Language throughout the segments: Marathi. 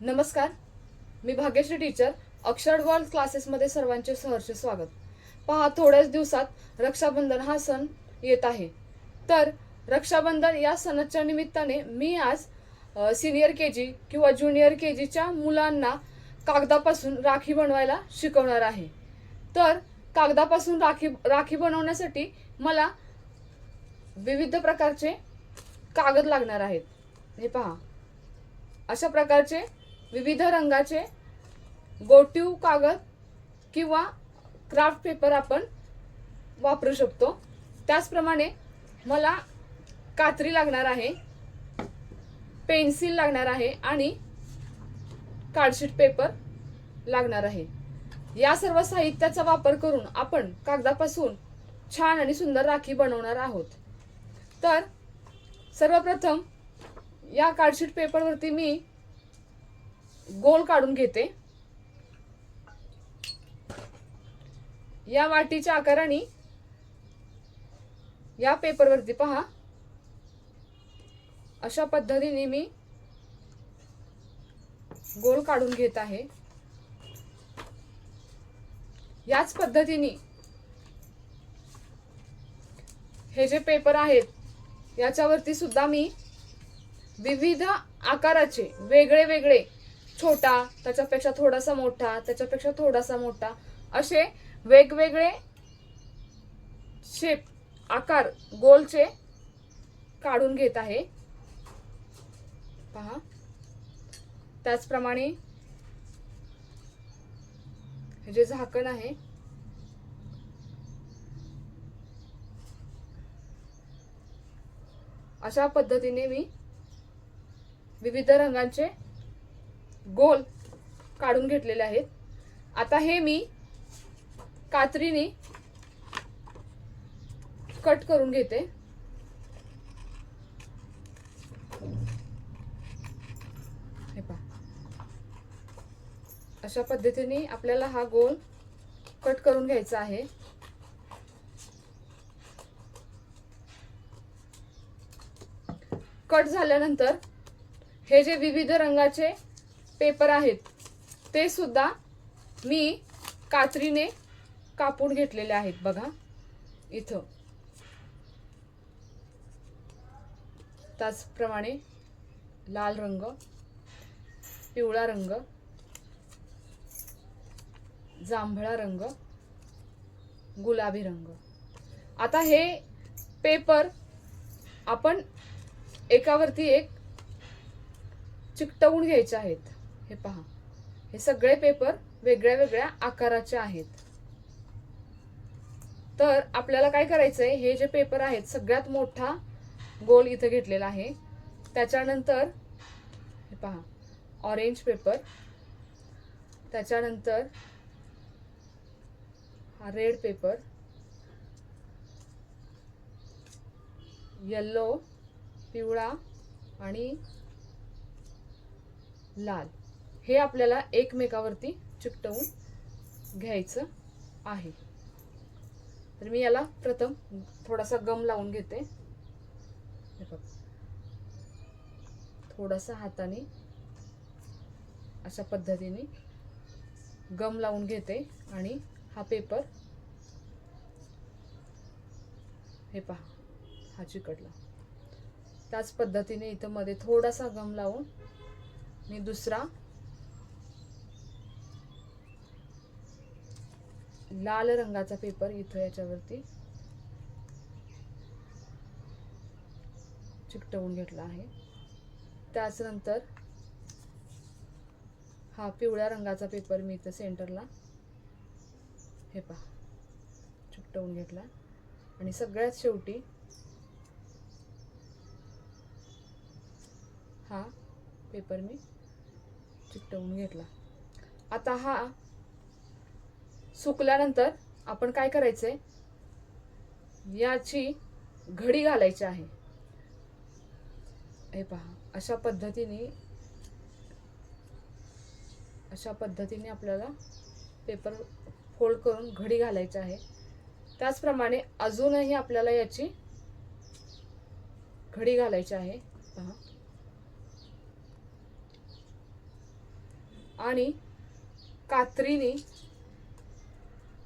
नमस्कार. मी भाग्यश्री टीचर अक्षर वर्ल्ड क्लासेसमध्ये सर्वांचे सहर्ष स्वागत. पहा थोड्याच दिवसात रक्षाबंधन हा सण येत आहे. तर रक्षाबंधन या सणाच्या निमित्ताने मी आज सिनियर के जी किंवा ज्युनियर के जीच्या मुलांना कागदापासून राखी बनवायला शिकवणार आहे. तर कागदापासून राखी राखी बनवण्यासाठी मला विविध प्रकारचे कागद लागणार आहेत. हे पहा. अशा प्रकारचे विविध रंगाचे गोटीव कागद किंवा क्राफ्ट पेपर आपण वापरू शकतो. त्याचप्रमाणे मला कात्री लागणार आहे पेन्सिल लागणार आहे आणि कार्डशीट पेपर लागणार आहे. या सर्व साहित्याचा वापर करून आपण कागदापासून छान आणि सुंदर राखी बनवणार आहोत. तर सर्वप्रथम या कार्डशीट पेपरवरती मी गोल काढून घेते. या वाटीच्या आकाराने या पेपरवरती पहा. अशा पद्धतीने मी गोल काढून घेत आहे. याच पद्धतीने हे जे पेपर आहेत याच्यावरती सुद्धा मी विविध आकाराचे वेगळे वेगळे छोटा त्याच्यापेक्षा थोडासा मोठा त्याच्यापेक्षा थोडासा मोठा असे वेगवेगळे शेप आकार गोलचे काढून घेत आहे. पहा. त्याचप्रमाणे हे जे झाकण आहे अशा पद्धतीने मी विविध रंगांचे गोल काढून घेतलेले आहेत. आता हे मी कात्रीने कट करून घेते. हे पहा. अशा पद्धतीने आपल्याला हा गोल कट करून घ्यायचा आहे. कट झाल्यानंतर हे जे विविध रंगाचे पेपर आहेत. ते सुद्धा मी कात्रीने कापून घेतलेले आहेत बघा. इथं. त्याचप्रमाणे लाल रंग पिवळा रंग जांभळा रंग गुलाबी रंग. आता हे पेपर आपण एकावरती एक चिकटवून घ्यायचे आहेत. हे पहा. हे सगळे पेपर वेगळ्या वेगळ्या आकाराचे आहेत. तर आपल्याला काय करायचंय? हे जे पेपर आहेत सगळ्यात मोठा गोल इथं घेतलेला आहे. त्याच्यानंतर हे पहा ऑरेंज पेपर त्याच्यानंतर हा रेड पेपर येल्लो पिवळा आणि लाल. हे आपल्याला एकमेकावरती चिकटवून घ्यायचं आहे. तर मी याला प्रथम थोडासा गम लावून घेते. हे बघ. थोडासा हाताने अशा पद्धतीने गम लावून घेते आणि हा पेपर हे पहा हा चिकटला. त्याच पद्धतीने इथं मध्ये थोडासा गम लावून मी दुसरा लाल रंगाचा पेपर इथं याच्यावरती चिकटवून घेतला आहे. त्याचनंतर हा पिवळ्या रंगाचा पेपर मी इथं सेंटरला हे पहा चिकटवून घेतला आणि सगळ्यात शेवटी हा पेपर मी चिकटवून घेतला. आता हा सुकल्यानंतर आपण काय करायचंय? याची घडी घालायची आहे. हे पहा अशा पद्धतीने अशा पद्धतीने आपल्याला पेपर फोल्ड करून घडी घालायची आहे. त्याचप्रमाणे अजूनही आपल्याला याची घडी घालायची आहे. पहा. आणि कात्रीने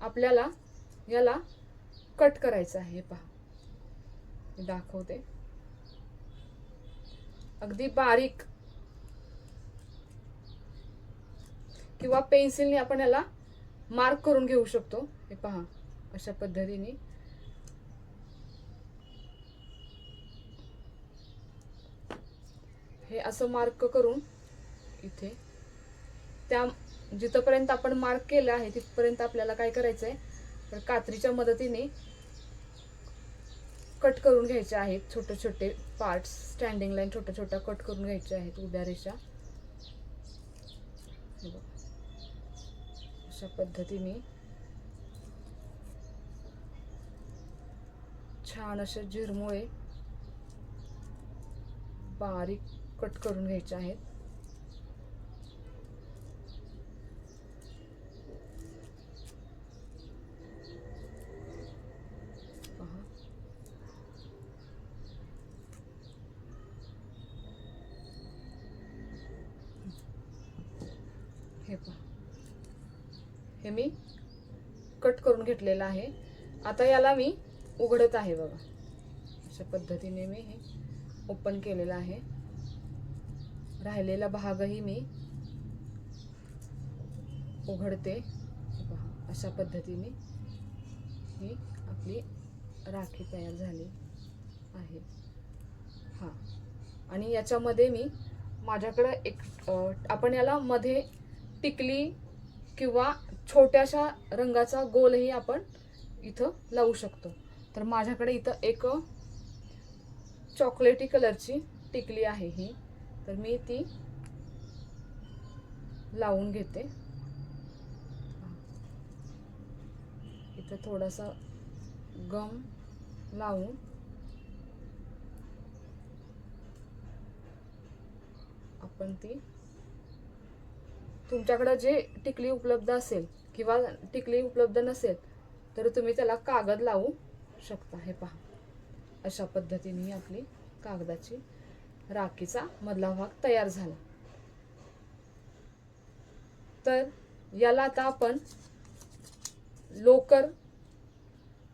आपल्याला याला कट करायचं आहे हे पहा. मी दाखवते. अगदी बारीक किंवा पेन्सिलने आपण याला मार्क करून घेऊ शकतो. हे पहा अशा पद्धतीने. हे असं मार्क करून इथे त्या जिथपर्यंत आपण मार्क केलं आहे तिथपर्यंत आपल्याला काय करायचं आहे तर कात्रीच्या मदतीने कट करून घ्यायचे आहेत छोटे छोटे पार्ट्स स्टँडिंग लाईन छोट्या छोट्या कट करून घ्यायचे आहेत उभ्या रेषा. अशा पद्धतीने छान असे झिरमुळे बारीक कट करून घ्यायचे आहेत पहा हे पहा हे मी कट करून घेतलेलं आहे. आता याला मी उघडत आहे बघा. अशा पद्धतीने मी हे ओपन केलेलं आहे. राहिलेला भागही मी उघडते. अशा पद्धतीने ही आपली राखी तयार झाली आहे. हां. आणि याच्यामध्ये मी माझ्याकडं एक आपण याला मध्ये टिकली किंवा छोट्याशा रंगाचा गोलही आपण इथं लावू शकतो. तर माझ्याकडे इथं एक चॉकलेटी कलरची टिकली आहे ही. तर मी ती लावून घेते. इथं थोडासा गम लावून आपण ती तुमच्याकडं जे टिकली उपलब्ध असेल किंवा टिकली उपलब्ध नसेल तर तुम्ही त्याला कागद लावू शकता. हे पहा. अशा पद्धतीने ही आपली कागदाची राखीचा मधला भाग तयार झाला. तर याला आता आपण लोकर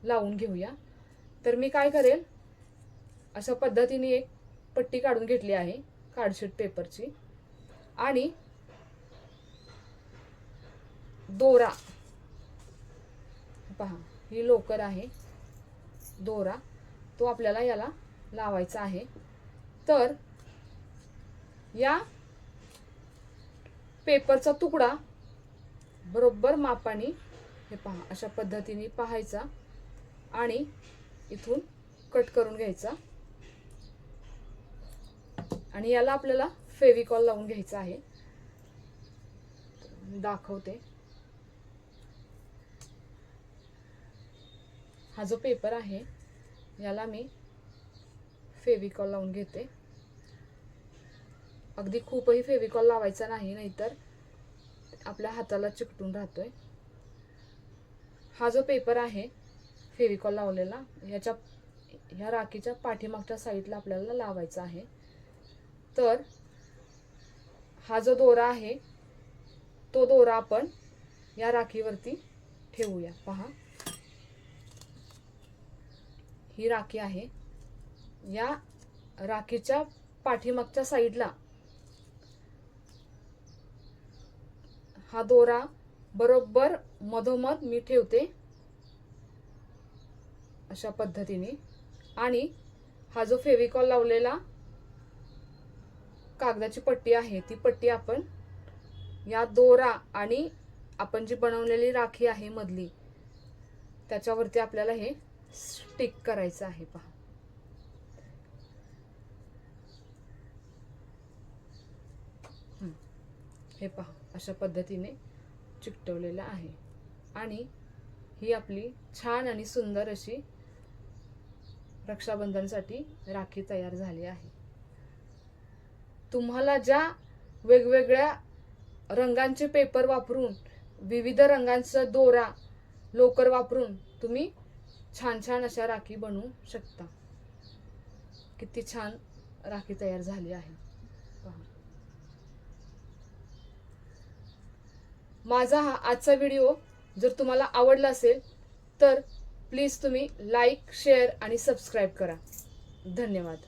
लावून घेऊया. तर मी काय करेल? अशा पद्धतीने एक पट्टी काढून घेतली आहे कार्डशीट पेपरची. आणि दोरा. पहा ही लोकर आहे. दोरा. तो आपल्याला याला लावायचा आहे. तर या पेपरचा तुकडा बरोबर मापाने हे पहा अशा पद्धतीने पाहायचा आणि इथून कट करून घ्यायचा. आणि याला आपल्याला फेविकॉल लावून घ्यायचा आहे. दाखवते. हा जो पेपर आहे याला मी फेविकॉल लावून घेते. अगदी खूपही फेविकॉल लावायचा नाही नाहीतर आपल्या हाताला चिकटून राहतो आहे हा जो पेपर आहे फेविकॉल लावलेला ह्याच्या ह्या राखीच्या पाठीमागच्या साईडला आपल्याला लावायचा आहे. तर हा जो दोरा आहे तो दोरा आपण या राखीवरती ठेवूया. पहा. ही राखी आहे. या राखीच्या पाठीमागच्या साईडला हा दोरा बरोबर मधोमध मी ठेवते अशा पद्धतीने. आणि हा जो फेविकॉल लावलेला कागदाची पट्टी आहे ती पट्टी आपण या दोरा आणि आपण जी बनवलेली राखी आहे मधली त्याच्यावरती आपल्याला हे स्टिक करायचं आहे पहा. हे. पहा अशा पद्धतीने चिकटवलेलं आहे. आणि ही आपली छान आणि सुंदर अशी रक्षाबंधनसाठी राखी तयार झाली आहे. तुम्हाला ज्या वेगवेगळ्या रंगांचे पेपर वापरून विविध रंगांचा दोरा लोकर वापरून तुम्ही छान छान अशा राखी बनवू शकता. किती छान राखी तयार झाली आहे. पहा. माझा हा आजचा व्हिडिओ जर तुम्हाला आवडला असेल तर प्लीज तुम्ही लाईक शेअर आणि सबस्क्राईब करा. धन्यवाद.